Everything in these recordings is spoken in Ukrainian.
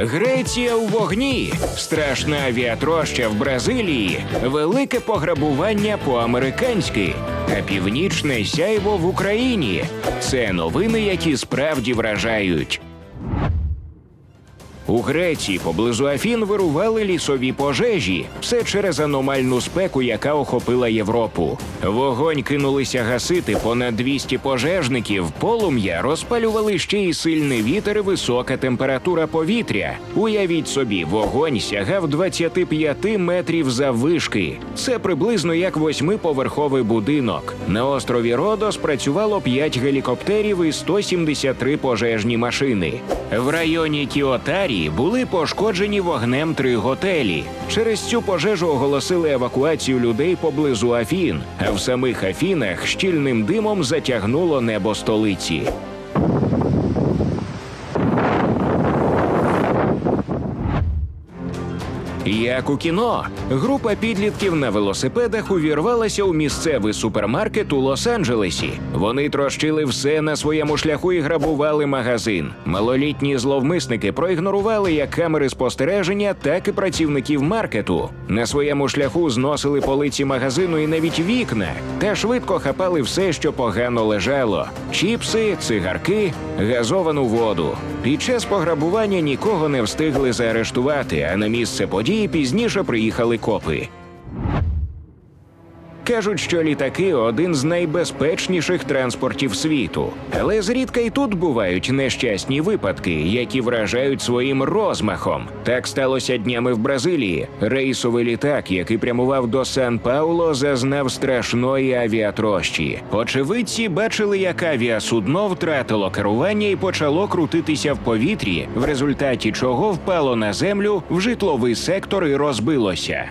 Греція у вогні, страшна авіатроща в Бразилії, велике пограбування по-американськи, а північне сяйво в Україні. Це новини, які справді вражають. У Греції поблизу Афін вирували лісові пожежі, все через аномальну спеку, яка охопила Європу. Вогонь кинулися гасити понад 200 пожежників. Полум'я розпалювали ще й сильний вітер і висока температура повітря. Уявіть собі, вогонь сягав 25 метрів заввишки. Це приблизно як восьмиповерховий будинок. На острові Родос працювало 5 гелікоптерів і 173 пожежні машини. В районі Кіотарі були пошкоджені вогнем три готелі. Через цю пожежу оголосили евакуацію людей поблизу Афін, а в самих Афінах щільним димом затягнуло небо столиці. Як у кіно, група підлітків на велосипедах увірвалася у місцевий супермаркет у Лос-Анджелесі. Вони трощили все на своєму шляху і грабували магазин. Малолітні зловмисники проігнорували як камери спостереження, так і працівників маркету. На своєму шляху зносили полиці магазину і навіть вікна, та швидко хапали все, що погано лежало: чіпси, цигарки, газовану воду. Під час пограбування нікого не встигли заарештувати, а на місце події пізніше приїхали копи. Кажуть, що літаки один з найбезпечніших транспортів світу, але зрідка й тут бувають нещасні випадки, які вражають своїм розмахом. Так сталося днями в Бразилії. Рейсовий літак, який прямував до Сан-Пауло, зазнав страшної авіатрощі. Очевидці бачили, як авіасудно втратило керування і почало крутитися в повітрі, в результаті чого впало на землю в житловий сектор і розбилося.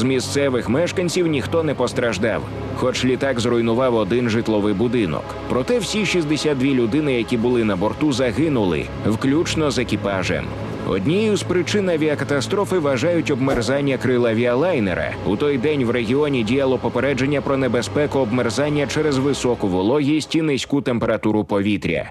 З місцевих мешканців ніхто не постраждав, хоч літак зруйнував один житловий будинок. Проте всі 62 людини, які були на борту, загинули, включно з екіпажем. Однією з причин авіакатастрофи вважають обмерзання крил авіалайнера. У той день в регіоні діяло попередження про небезпеку обмерзання через високу вологість і низьку температуру повітря.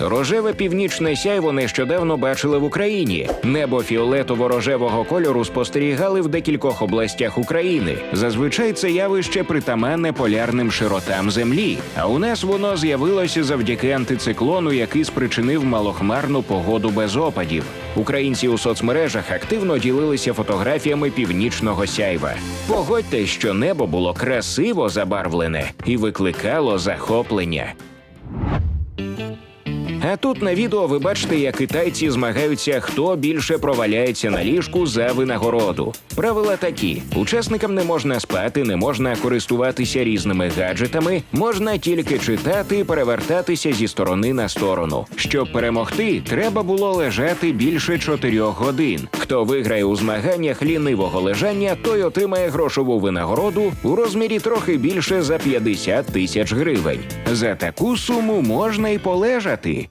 Рожеве північне сяйво нещодавно бачили в Україні. Небо фіолетово-рожевого кольору спостерігали в декількох областях України. Зазвичай це явище притаманне полярним широтам землі. А у нас воно з'явилося завдяки антициклону, який спричинив малохмарну погоду без опадів. Українці у соцмережах активно ділилися фотографіями північного сяйва. Погодьте, що небо було красиво забарвлене і викликало захоплення. А тут на відео ви бачите, як китайці змагаються, хто більше проваляється на ліжку за винагороду. Правила такі: учасникам не можна спати, не можна користуватися різними гаджетами, можна тільки читати і перевертатися зі сторони на сторону. Щоб перемогти, треба було лежати більше чотирьох годин. Хто виграє у змаганнях лінивого лежання, той отримає грошову винагороду у розмірі трохи більше за 50 тисяч гривень. За таку суму можна й полежати.